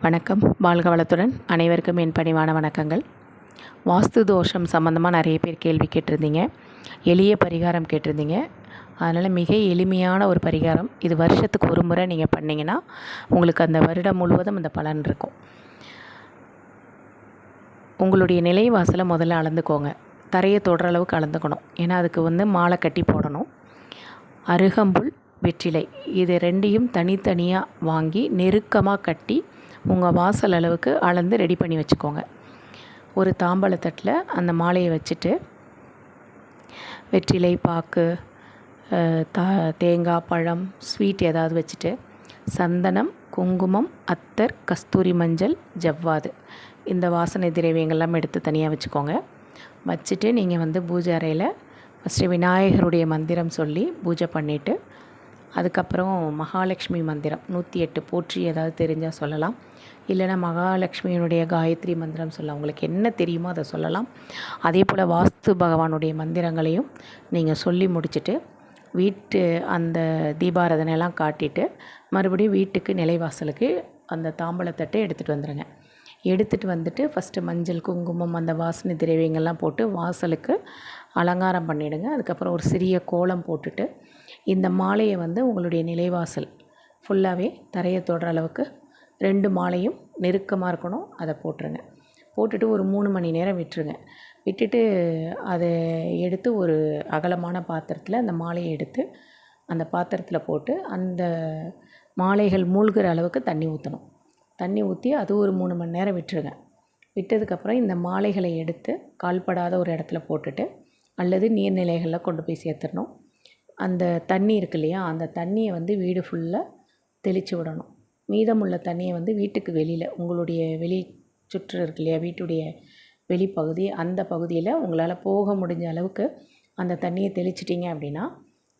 வணக்கம். வாழ்க வளத்துடன் அனைவருக்கும் என் பணிவான வணக்கங்கள். வாஸ்து தோஷம் சம்மந்தமாக நிறைய பேர் கேள்வி கேட்டிருந்தீங்க. எளிய பரிகாரம் கேட்டிருந்தீங்க. அதனால் மிக எளிமையான ஒரு பரிகாரம். இது வருஷத்துக்கு ஒரு முறை நீங்கள் பண்ணிங்கன்னா உங்களுக்கு அந்த வருடம் முழுவதும் அந்த பலன் இருக்கும். உங்களுடைய நிலை வாசலை முதல்ல அளந்துக்கோங்க. தரையை தொடுற அளவுக்கு அளந்துக்கணும். ஏன்னா அதுக்கு வந்து மாலை கட்டி போடணும். அருகம்புல் வெற்றிலை. இது ரெண்டையும் தனித்தனியாக வாங்கி நெருக்கமாக கட்டி உங்கள் வாசல் அளவுக்கு அளந்து ரெடி பண்ணி வச்சுக்கோங்க. ஒரு தாம்பழத்தட்டில் அந்த மாலையை வச்சுட்டு வெற்றிலை பாக்கு தா தேங்காய் பழம் ஸ்வீட் ஏதாவது வச்சுட்டு சந்தனம் குங்குமம் அத்தர் கஸ்தூரி மஞ்சள் ஜவ்வாது. இந்த வாசனை திரவியங்கள்லாம் எடுத்து தனியாக வச்சுக்கோங்க. வச்சுட்டு நீங்கள் வந்து பூஜை அறையில் ஃபஸ்ட்டு விநாயகருடைய மந்திரம் சொல்லி பூஜை பண்ணிவிட்டு அதுக்கப்புறம் மகாலட்சுமி மந்திரம் நூற்றி எட்டு போற்றி ஏதாவது தெரிஞ்சால் சொல்லலாம். இல்லைனா மகாலட்சுமியினுடைய காயத்ரி மந்திரம் சொல்லலாம் உங்களுக்கு என்ன தெரியுமோ அதை சொல்லலாம். அதே போல் வாஸ்து பகவானுடைய மந்திரங்களையும் நீங்கள் சொல்லி முடிச்சுட்டு வீட்டு அந்த தீபாரதனையெல்லாம் காட்டிட்டு மறுபடியும் வீட்டுக்கு நிலைவாசலுக்கு அந்த தாம்பழத்தட்டை எடுத்துகிட்டு வந்துடுங்க எடுத்துகிட்டு வந்துட்டு ஃபஸ்ட்டு மஞ்சள் குங்குமம் அந்த வாசனை திரவியங்கள்லாம் போட்டு வாசலுக்கு அலங்காரம் பண்ணிவிடுங்க அதுக்கப்புறம் ஒரு சிறிய கோலம் போட்டுட்டு இந்த மாலையை வந்து உங்களுடைய நிலைவாசல் ஃபுல்லாகவே தரையை தொடுற அளவுக்கு ரெண்டு மாலையும் நெருக்கமாக இருக்கணும். அதை போட்டுருங்க. போட்டுட்டு ஒரு மூணு மணி நேரம் விட்டுருங்க. விட்டுட்டு அதை எடுத்து ஒரு அகலமான பாத்திரத்தில் அந்த மாலையை எடுத்து அந்த பாத்திரத்தில் போட்டு அந்த மாலைகள் மூழ்கிற அளவுக்கு தண்ணி ஊற்றணும் தண்ணி ஊற்றி அது ஒரு மூணு மணி நேரம் விட்டுருங்க. விட்டதுக்கப்புறம் இந்த மாலைகளை எடுத்து கால்படாத ஒரு இடத்துல போட்டுட்டு அல்லது நீர்நிலைகளில் கொண்டு போய் சேர்த்துடணும் அந்த தண்ணி இருக்கு இல்லையா? அந்த தண்ணியை வந்து வீடு ஃபுல்லாக தெளித்து விடணும். மீதமுள்ள தண்ணியை வந்து வீட்டுக்கு வெளியில் உங்களுடைய வெளி சுற்று இருக்கு இல்லையா? வீட்டுடைய வெளிப்பகுதி அந்த பகுதியில் உங்களால் போக முடிஞ்ச அளவுக்கு அந்த தண்ணியை தெளிச்சிட்டிங்க அப்படின்னா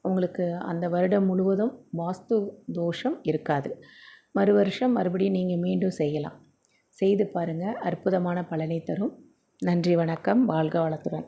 உங்களுக்கு அந்த வருடம் முழுவதும் வாஸ்து தோஷம் இருக்காது. மறு வருஷம் மறுபடியும் நீங்கள் மீண்டும் செய்யலாம். செய்து பாருங்கள் அற்புதமான பலனை தரும். நன்றி வணக்கம். வாழ்க வளத்துடன்.